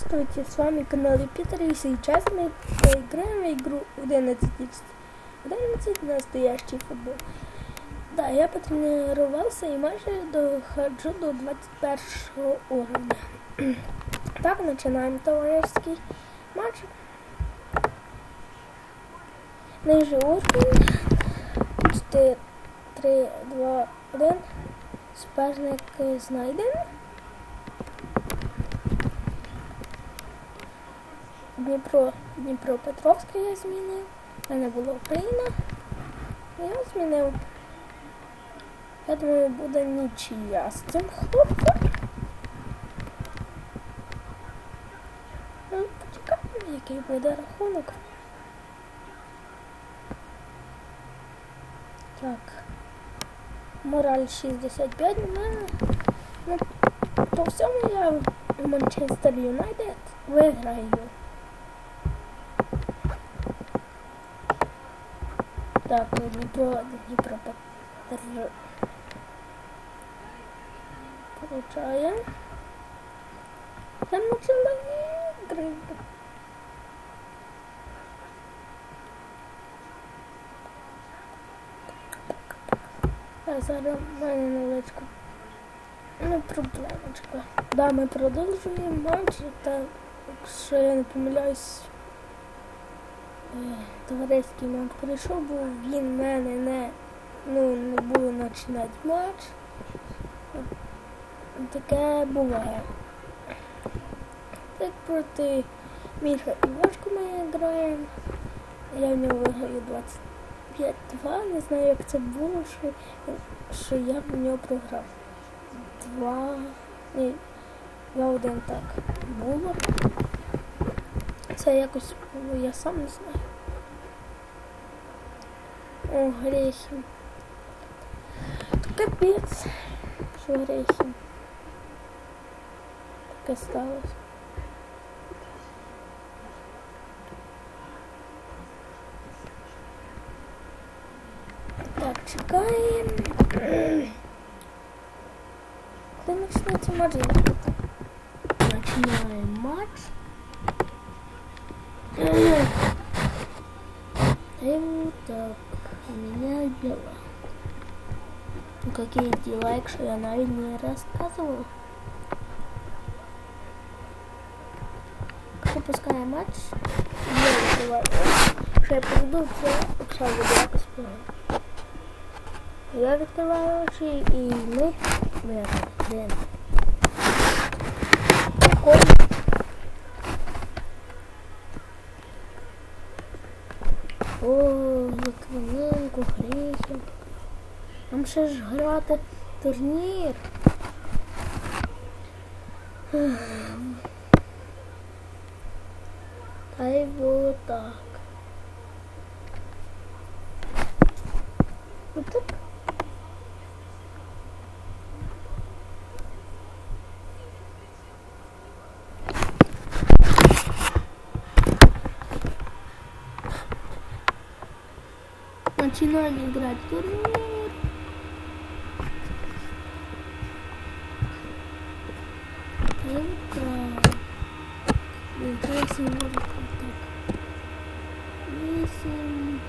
Здравствуйте, с вами канал Юпитер, и сейчас мы поиграем в игру 11 11 настоящий футбол. Да, я потренировался и майже дохожу до 21 уровня. Так, начинаем товарищеский матч. Ниже уровень. 4, 3, 2, 1. Суперник знайден. Дніпро, Дніпропетровське я змінив. У мене була Україна. Я змінив. Я думаю, буде нічия з цим хлопцем. Почекаємо, який буде рахунок. Так. Мораль 65 у. Ну, по всьому я в Манчестер Юнайтед виграю. Так, Дніпро, Дніпропетр... Получаем. Там начала игры. А зараз в мене невеличка ну, проблемочка. Да, ми продовжуємо матч, та якщо я не помиляюсь, товариський матч прийшов, бо він мене не, ну, не буде починати матч. Таке буває. Так проти Міша і Важко ми граємо. Я в нього виграю 25-2. Не знаю, як це було, що, що я в нього програв. Два. Ні, два один так було. Це якось я сам не знаю. О, грехи. Капець, що грехи. Таке сталося. Так, чекаємо. Коли почнеться матч? Начинаем матч. И так, у меня дела. Ну, какие дела, якщо я навіть не рассказывал. Запускаю матч. Я відкриваю. Що я прийду, це буде якось погано. Я відкриваю очі і ми виграємо. О, Литвиненко, Грехів. Нам ще ж грати турнір. Та й було так. Отак. Начинаем играть турнир. Это... Интересно, может вот так. Вісім.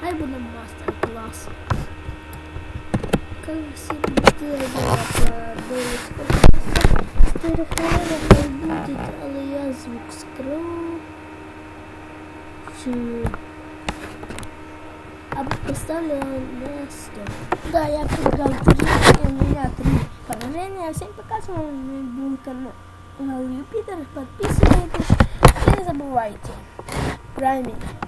Хай буде мастер-клас. Как дивляться дивитися. Чотири хвилини хай але я звук скрою. Чи Або поставлю на 100. Да, я проиграл турнир, и у меня три поражения. Всем пока, с вами был канал Юпитер. Подписывайтесь и не забывайте про меня. Пока.